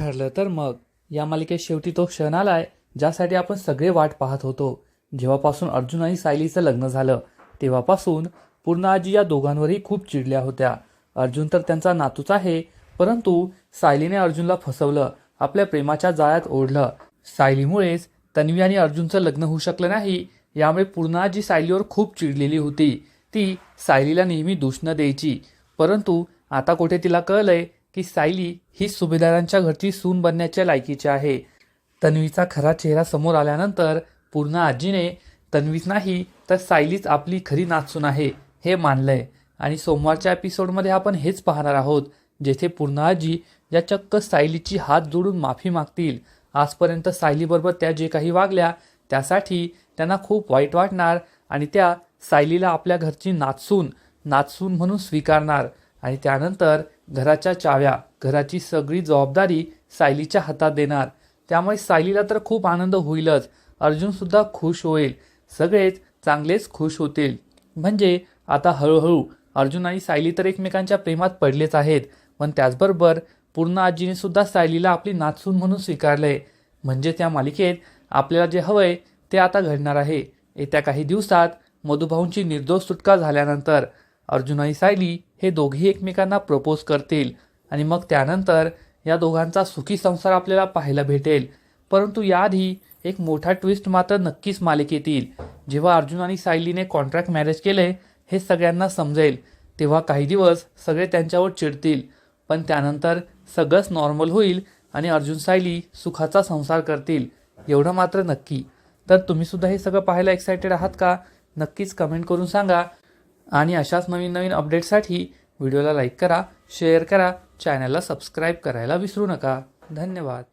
ठरलं तर मग. या मालिकेत शेवटी तो क्षण आलाय ज्यासाठी आपण सगळे वाट पाहत होतो. जेव्हापासून अर्जुन आणि सायलीचं लग्न झालं तेव्हापासून पूर्ण आजी या दोघांवरही खूप चिडल्या होत्या. अर्जुन तर त्यांचा नातूच आहे परंतु सायलीने अर्जुनला फसवलं आपल्या प्रेमाच्या जाळ्यात ओढलं. सायलीमुळेच तन्वी आणि अर्जुनचं लग्न होऊ शकलं नाही यामुळे पूर्ण आजी सायलीवर खूप चिडलेली होती. ती सायलीला नेहमी दूषणं द्यायची परंतु आता कुठे तिला कळलंय की सायली ही सुभेदारांच्या घरची सून बनण्याच्या लायकीची आहे. तन्वीचा खरा चेहरा समोर आल्यानंतर पूर्ण आजीने तन्वीच नाही तर सायलीच आपली खरी नाचून आहे हे मानलंय. आणि सोमवारच्या एपिसोडमध्ये आपण हेच पाहणार आहोत जेथे पूर्ण आजी या चक्क सायलीची हात जोडून माफी मागतील. आजपर्यंत सायलीबरोबर त्या जे काही वागल्या त्यासाठी त्यांना खूप वाईट वाटणार आणि त्या सायलीला आपल्या घरची नाचून नाचून म्हणून स्वीकारणार. आणि त्यानंतर घराच्या चाव्या घराची सगळी जबाबदारी सायलीच्या हातात देणार. त्यामुळे सायलीला तर खूप आनंद होईलच. अर्जुनसुद्धा खुश होईल. सगळेच चांगलेच खुश होतील. म्हणजे आता हळूहळू अर्जुन आणि सायली तर एकमेकांच्या प्रेमात पडलेच आहेत. पण त्याचबरोबर पूर्ण आजीने सुद्धा सायलीला आपली नाचून म्हणून स्वीकारलंय म्हणजे त्या मालिकेत आपल्याला जे हवंय ते आता घडणार आहे. येत्या काही दिवसात मधुभाऊंची निर्दोष सुटका झाल्यानंतर अर्जुन आणि सायली हे दोघेही एकमेकांना प्रपोज करतील आणि मग त्यानंतर या दोघांचा सुखी संसार आपल्याला पाहायला भेटेल. परंतु याआधी एक मोठा ट्विस्ट मात्र नक्कीच मालिकेत येईल जेव्हा अर्जुन आणि सायलीने कॉन्ट्रॅक्ट मॅरेज केले हे सगळ्यांना समजेल. तेव्हा काही दिवस सगळे त्यांच्यावर चिडतील. पण त्यानंतर सगळंच नॉर्मल होईल आणि अर्जुन सायली सुखाचा संसार करतील. एवढं मात्र नक्की. तर तुम्हीसुद्धा हे सगळं पाहायला एक्सायटेड आहात का? नक्कीच कमेंट करून सांगा. आणि अशाच नवीन नवीन अपडेट्ससाठी व्हिडिओला लाईक करा शेअर करा चॅनलला सबस्क्राईब करायला विसरू नका. धन्यवाद.